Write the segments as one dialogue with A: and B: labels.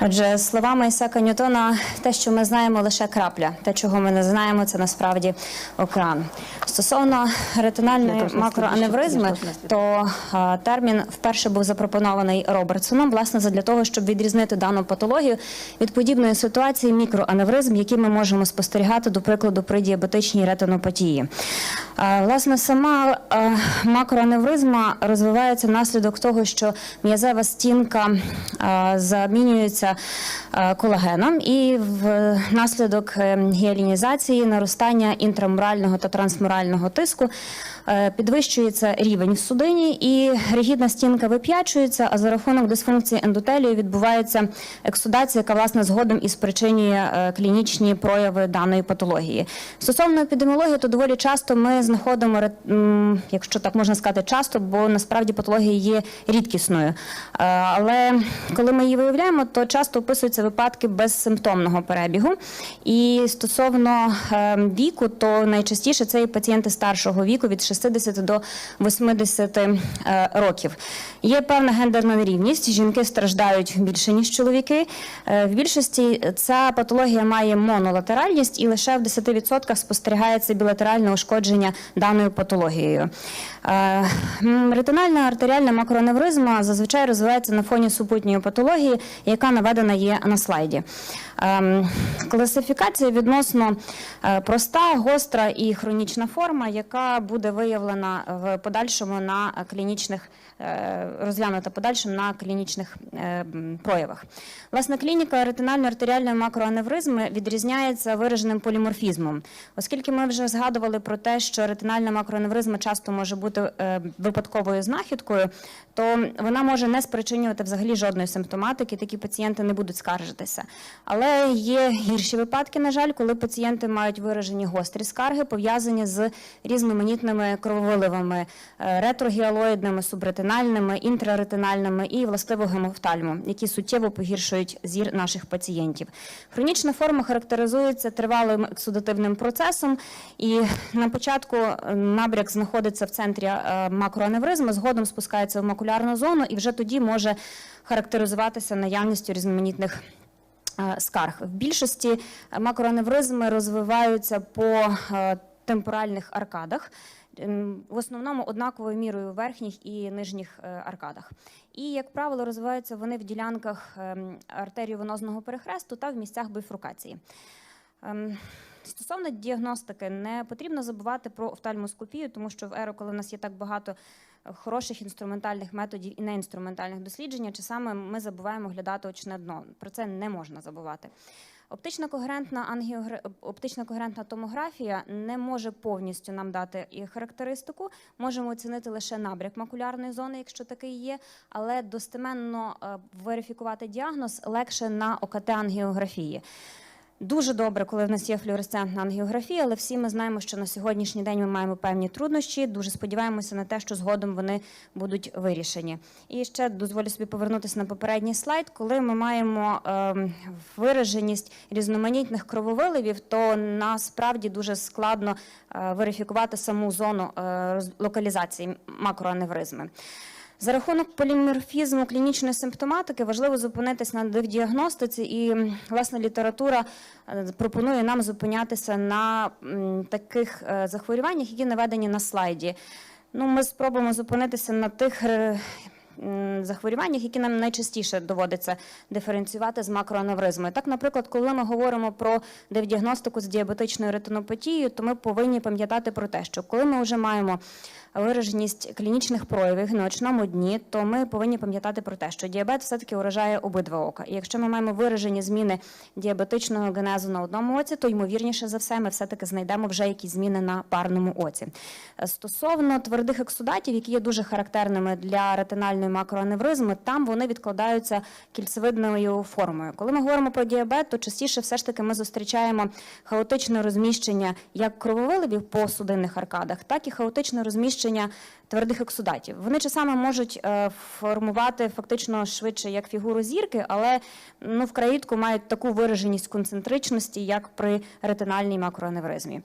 A: Адже словами Ісака Ньютона, те, що ми знаємо, лише крапля. Те, чого ми не знаємо, це насправді океан. Стосовно ретинальної макроаневризми, то а, термін вперше був запропонований Робертсоном, власне, для того, щоб відрізнити дану патологію від подібної ситуації мікроаневризм, які ми можемо спостерігати, до прикладу, при діабетичній ретинопатії. А, Власне, сама а, макроаневризма розвивається внаслідок того, що м'язева стінка а, замінюється а, колагеном, і внаслідок е, гіалінізації наростання інтрамурального та трансмурального тиску е, підвищується рівень в судині, і ригідна стінка вип'ячується, а за рахунок дисфункції ендотелію відбувається ексудація, яка власне згодом і спричинює е, клінічні прояви даної патології. Стосовно епідеміології, то доволі часто ми знаходимо, якщо так можна сказати, часто, бо насправді патологія є рідкісною. Е, Але коли ми її виявляємо, то часто описуються випадки безсимптомного перебігу. І стосовно е, віку, то найчастіше це і пацієнти старшого віку від 60 до 80 е, років. Є певна гендерна нерівність. Жінки страждають більше ніж чоловіки. Е, В більшості ця патологія має монолатеральність, і лише в 10% спостерігається білатеральне ушкодження даною патологією. Е, Ретинальна артеріальна макроаневризма зазвичай розвивається на фоні супутньої патології, яка наведена є на слайді. Ем, Класифікація відносно е, проста, гостра і хронічна форма, яка буде виявлена в подальшому на клінічних е, розглянута подальшим на клінічних е, проявах. Власне, клініка ретинальної артеріальної макроаневризми відрізняється вираженим поліморфізмом, оскільки ми вже згадували про те, що ретинальна макроаневризма часто може бути випадковою знахідкою, то вона може не спричинювати взагалі жодної симптоматики. Такі пацієнти не будуть скаржитися. Але є гірші випадки, на жаль, коли пацієнти мають виражені гострі скарги, пов'язані з різноманітними крововиливами, е, ретрогіалоїдними, субретинальними, інтраретинальними і властиво гемофтальму, які суттєво погіршують зір наших пацієнтів. Хронічна форма характеризується тривалим ексудативним процесом, і на початку е, набряк знаходиться в центрі е, макроаневризми, згодом спускається в макулярну зону, і вже тоді може характеризуватися наявністю різноманітних скарг. В більшості макроаневризми розвиваються по е, темпоральних аркадах. ем, В основному однаковою мірою в верхніх і нижніх е, аркадах. І, як правило, розвиваються вони в ділянках ем, артеріовенозного перехресту та в місцях бифрукації. Ем, Стосовно діагностики, не потрібно забувати про офтальмоскопію, тому що в еру, коли в нас є так багато е, хороших інструментальних методів і неінструментальних досліджень, часами ми забуваємо глядати очне дно. Про це не можна забувати. Оптична когерентна ангіогра... оптична когерентна томографія не може повністю нам дати і характеристику. Можемо оцінити лише набряк макулярної зони, якщо такий є, але достеменно е, верифікувати діагноз легше на ОКТ-ангіографії. Дуже добре, коли в нас є флюоресцентна ангіографія, але всі ми знаємо, що на сьогоднішній день ми маємо певні труднощі. Дуже сподіваємося на те, що згодом вони будуть вирішені. І ще дозволю собі повернутися на попередній слайд. Коли ми маємо ем, вираженість різноманітних крововиливів, то насправді дуже складно е, верифікувати саму зону е, локалізації макроаневризми. За рахунок поліморфізму клінічної симптоматики важливо зупинитись на діагностиці, і м, власне література е, пропонує нам зупинятися на таких е, захворюваннях, які наведені на слайді. Ну, ми спробуємо зупинитися на тих е, захворюваннях, які нам найчастіше доводиться диференціювати з макроаневризмою. Так, наприклад, коли ми говоримо про діагностику з діабетичною ретинопатією, то ми повинні пам'ятати про те, що коли ми вже маємо вираженість клінічних проявів на очному дні, то ми повинні пам'ятати про те, що діабет все-таки уражає обидва ока. І якщо ми маємо виражені зміни діабетичного генезу на одному оці, то ймовірніше за все ми все-таки знайдемо вже якісь зміни на парному оці. Е, Стосовно твердих ексудатів, які є дуже характерними для ретинальної макроаневризми, там вони відкладаються кільцевидною формою. Коли ми говоримо про діабет, то частіше все ж таки ми зустрічаємо хаотичне розміщення як крововиливів по судинних аркадах, так і хаотичне розміщення твердих ексудатів. Вони часами можуть е, формувати фактично швидше як фігуру зірки, але ну, вкрай рідко мають таку вираженість концентричності, як при ретинальній макроаневризмі.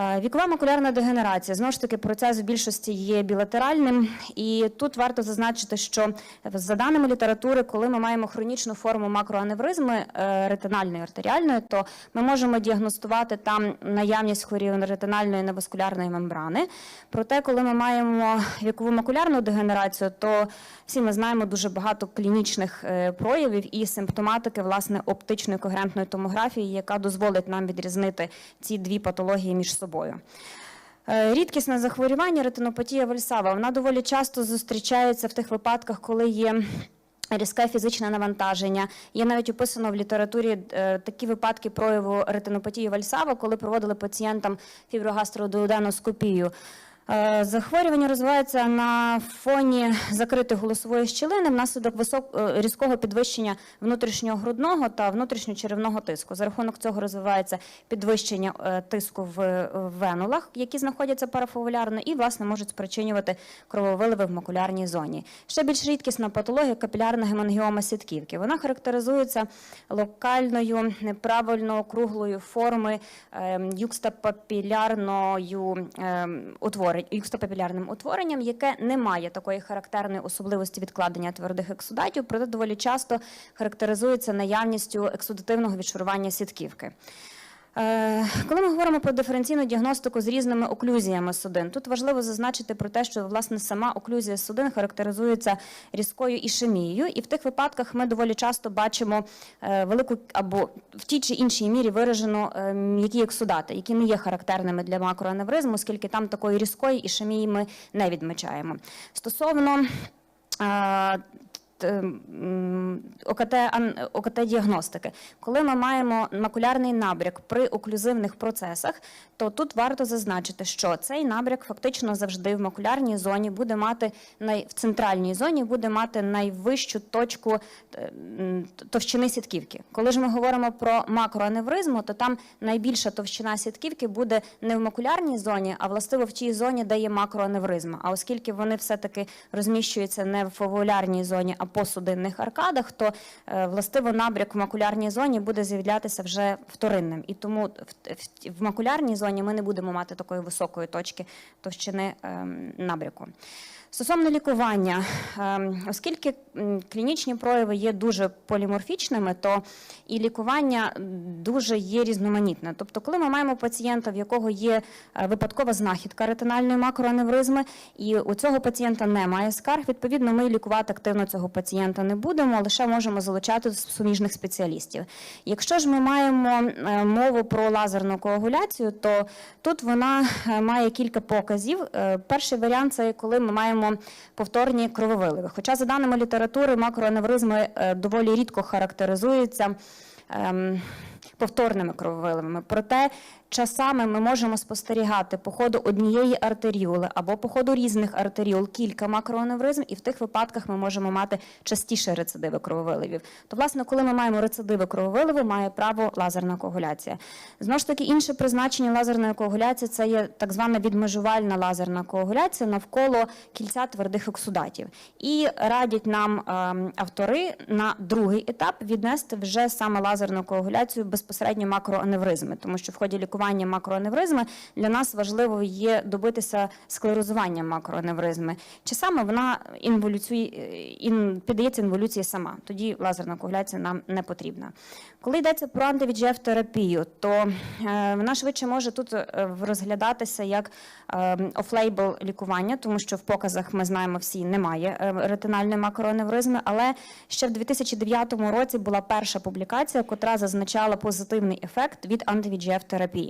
A: Е, Вікова макулярна дегенерація знову ж таки процес в більшості є білатеральним, і тут варто зазначити, що за даними літератури, коли ми маємо хронічну форму макроаневризми е, ретинальної артеріальної, то ми можемо діагностувати там наявність хворів ретинальної неваскулярної мембрани. Проте, коли ми маємо вікову макулярну дегенерацію, то всі ми знаємо дуже багато клінічних е, проявів і симптоматики власне оптичної когерентної томографії, яка дозволить нам відрізнити ці дві патології між собою. Е, Рідкісне захворювання ретинопатія вальсава, вона доволі часто зустрічається в тих випадках, коли є різке фізичне навантаження. Є навіть описано в літературі е, такі випадки прояву ретинопатії вальсава, коли проводили пацієнтам фіброгастродуоденоскопію. Е, Захворювання розвивається на фоні закритої голосової щілини внаслідок висок... е, різкого підвищення внутрішнього грудного та внутрішньочеревного тиску. За рахунок цього розвивається підвищення е, тиску в венулах, які знаходяться парафовулярно, і власне можуть спричинювати крововиливи в макулярній зоні. Ще більш рідкісна патологія капілярна гемангіома сітківки. Вона характеризується локальною неправильно круглою форми ем, юкстапапілярною ем, утворень, юкстапапілярним утворенням, яке не має такої характерної особливості відкладення твердих ексудатів, проте доволі часто характеризується наявністю ексудативного відшарування сітківки. Е, Коли ми говоримо про диференційну діагностику з різними оклюзіями судин, тут важливо зазначити про те, що власне сама оклюзія судин характеризується різкою ішемією, і в тих випадках ми доволі часто бачимо е, велику або в тій чи іншій мірі виражено е, м'які ексудати, які не є характерними для макроаневризму, оскільки там такої різкої ішемії ми не відмічаємо. Стосовно е, т- м, ОКТ, ан- ОКТ-діагностики. Коли ми маємо макулярний набряк при оклюзивних процесах, то тут варто зазначити, що цей набряк фактично завжди в макулярній зоні буде мати най, в центральній зоні буде мати найвищу точку е, товщини сітківки. Коли ж ми говоримо про макроаневризму, то там найбільша товщина сітківки буде не в макулярній зоні, а властиво в тій зоні, де є макроаневризма. А оскільки вони все-таки розміщуються не в фовулярній зоні, а по судинних аркадах, то е, властиво набряк в макулярній зоні буде з'являтися вже вторинним. І тому в макулярній зоні ми не будемо мати такої високої точки товщини ем, набряку. Стосовно лікування, ем, оскільки клінічні прояви є дуже поліморфічними, то і лікування дуже є різноманітне. Тобто, коли ми маємо пацієнта, в якого є е, випадкова знахідка ретинальної макроаневризми, і у цього пацієнта немає скарг, відповідно, ми лікувати активно цього пацієнта не будемо, лише можемо залучати суміжних спеціалістів. Якщо ж ми маємо е, мову про лазерну коагуляцію, то тут вона е, має кілька показів. Перший варіант це коли ми маємо повторні крововиливи. Хоча, за даними літератури, макроаневризми е, доволі рідко характеризуються. ем, Повторними крововиливами. Проте часами ми можемо спостерігати по ходу однієї артеріоли або по ходу різних артеріол кілька макроаневризм, і в тих випадках ми можемо мати частіше рецидиви крововиливів. То, власне, коли ми маємо рецидиви крововиливу, має право лазерна коагуляція. Знову ж таки, інше призначення лазерної коагуляції це є так звана відмежувальна лазерна коагуляція навколо кільця твердих ексудатів. І радять нам ем, автори на другий етап віднести вже саме лазерну коагуляцію безпосередньо макроаневризми, тому що в ході лікування макроаневризми для нас важливо є добитися склерозування макроаневризми. Чи саме вона ін, піддається інволюції сама, тоді лазерна коагуляція нам не потрібна. Коли йдеться про антивіджеф терапію, то е, вона швидше може тут е, розглядатися як е, офлейбл лікування, тому що в показах ми знаємо всі немає е, ретинальної макроаневризми, але ще в 2009 році була перша публікація, котра зазначала позитивний ефект від антивіджеф терапії.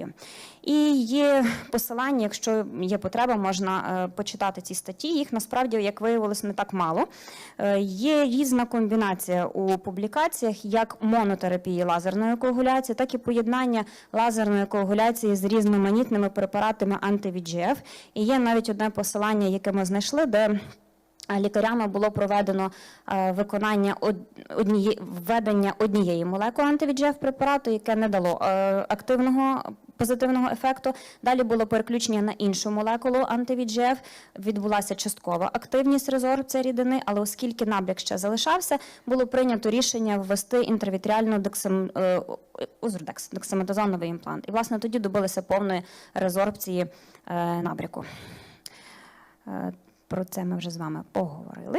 A: І є посилання, якщо є потреба, можна е, почитати ці статті. Їх насправді, як виявилось, не так мало. Е, Є різна комбінація у публікаціях, як монотерапії лазерної коагуляції, так і поєднання лазерної коагуляції з різноманітними препаратами анти-VEGF. І є навіть одне посилання, яке ми знайшли, де Лікарями було проведено е, виконання однієї введення однієї молекули антивіджеф препарату, яке не дало е, активного позитивного ефекту. Далі було переключення на іншу молекулу анти-VEGF, відбулася часткова активність резорбція рідини, але оскільки набряк ще залишався, було прийнято рішення ввести інтравітріальну дексам, е, озурдекс, імплант. І, власне, тоді добилися повної резорбції е, набряку. Про це ми вже з вами поговорили.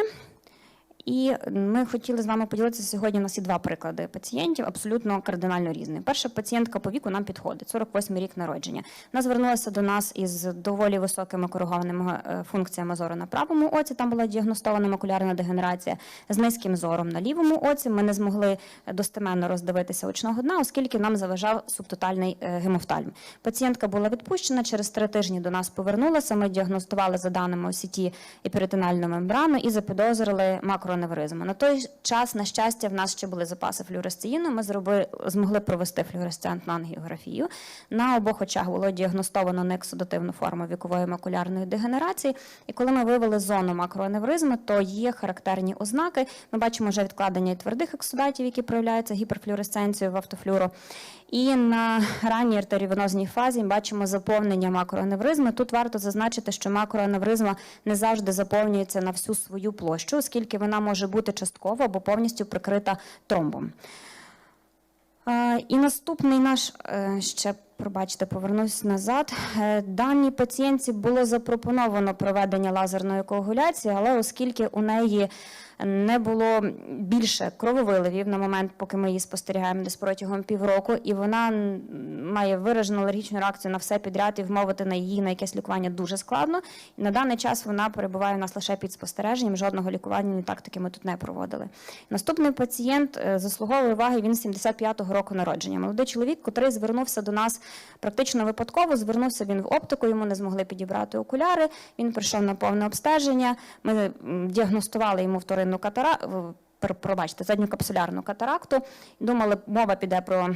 A: І ми хотіли з вами поділитися сьогодні. У нас є два приклади пацієнтів, абсолютно кардинально різні. Перша пацієнтка по віку нам підходить, 48 рік народження. Вона звернулася до нас із доволі високими коригованими е, функціями зору на правому оці. Там була діагностована макулярна дегенерація з низьким зором на лівому оці. Ми не змогли достеменно роздивитися очного дна, оскільки нам заважав субтотальний е, гемофтальм. Пацієнтка була відпущена через три тижні до нас повернулася. Ми діагностували за даними осіті і перитональну мембрану і запідозрили макроаневризму. На той час, на щастя, в нас ще були запаси флюоресцеїну. Ми зроби, змогли провести флюоресцентну ангіографію. На обох очах було діагностовано неексудативну форму вікової макулярної дегенерації. І коли ми вивели зону макроаневризму, то є характерні ознаки. Ми бачимо вже відкладення твердих ексудатів, які проявляються гіперфлюоресценцією в автофлюро. І на ранній артеріовенозній фазі ми бачимо заповнення макроаневризми. Тут варто зазначити, що макроаневризма не завжди заповнюється на всю свою площу, оскільки вона може бути частково або повністю прикрита тромбом. І наступний наш е, ще пробачте, повернусь назад. Е, Даній пацієнтці було запропоновано проведення лазерної коагуляції, але оскільки у неї не було більше крововиливів на момент, поки ми її спостерігаємо десь протягом півроку, і вона має виражену алергічну реакцію на все підряд, і вмовити на її на якесь лікування дуже складно. І на даний час вона перебуває у нас лише під спостереженням. Жодного лікування ні тактики ми тут не проводили. Наступний пацієнт е, заслуговує уваги. Він 75-го року народження. Молодий чоловік, котрий звернувся до нас практично випадково. Звернувся він в оптику, йому не змогли підібрати окуляри. Він прийшов на повне обстеження. Ми діагностували йому вторинну катара... в- пр- пробачте, задню капсулярну катаракту. Думали, мова піде про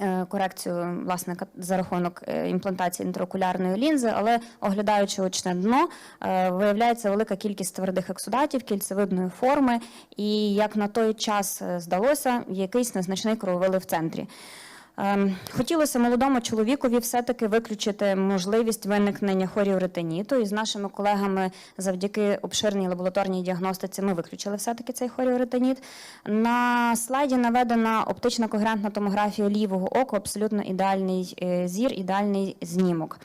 A: е, корекцію власне за рахунок е, імплантації інтраокулярної лінзи, але оглядаючи очне дно, е, виявляється велика кількість твердих ексудатів кільцевидної форми, і як на той час здалося, якийсь незначний крововилив в центрі. Ем, Хотілося молодому чоловікові все-таки виключити можливість виникнення хоріоретиніту. І з нашими колегами завдяки обширній лабораторній діагностиці ми виключили все-таки цей хоріоретиніт. На слайді наведена оптична когерентна томографія лівого оку, абсолютно ідеальний е, зір, ідеальний знімок.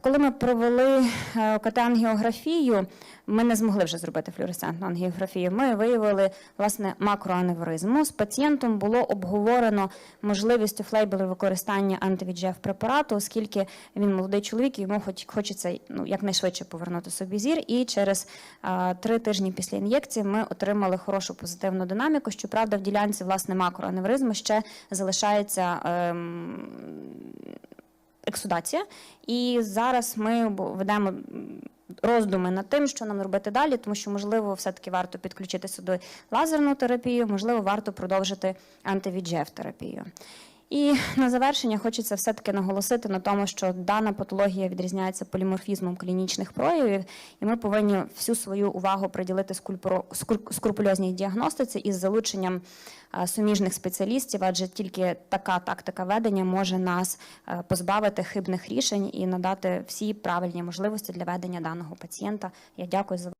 A: Коли ми провели е, КТ-ангіографію, ми не змогли вже зробити флюоресцентну ангіографію. Ми виявили власне макроаневризму. З пацієнтом було обговорено можливість офлейбелу використання антивіджеф препарату, оскільки він молодий чоловік, йому хоч хочеться ну якнайшвидше повернути собі зір. І через е, три тижні після ін'єкції ми отримали хорошу позитивну динаміку. Щоправда, в ділянці власне макроаневризму ще залишається. ем, ексудація. І зараз ми ведемо роздуми над тим, що нам робити далі, тому що, можливо, все-таки варто підключити сюди лазерну терапію, можливо, варто продовжити антивіджеф терапію. І на завершення хочеться все-таки наголосити на тому, що дана патологія відрізняється поліморфізмом клінічних проявів, і ми повинні всю свою увагу приділити скрупульозній діагностиці із залученням суміжних спеціалістів, адже тільки така тактика ведення може нас позбавити хибних рішень і надати всі правильні можливості для ведення даного пацієнта. Я дякую за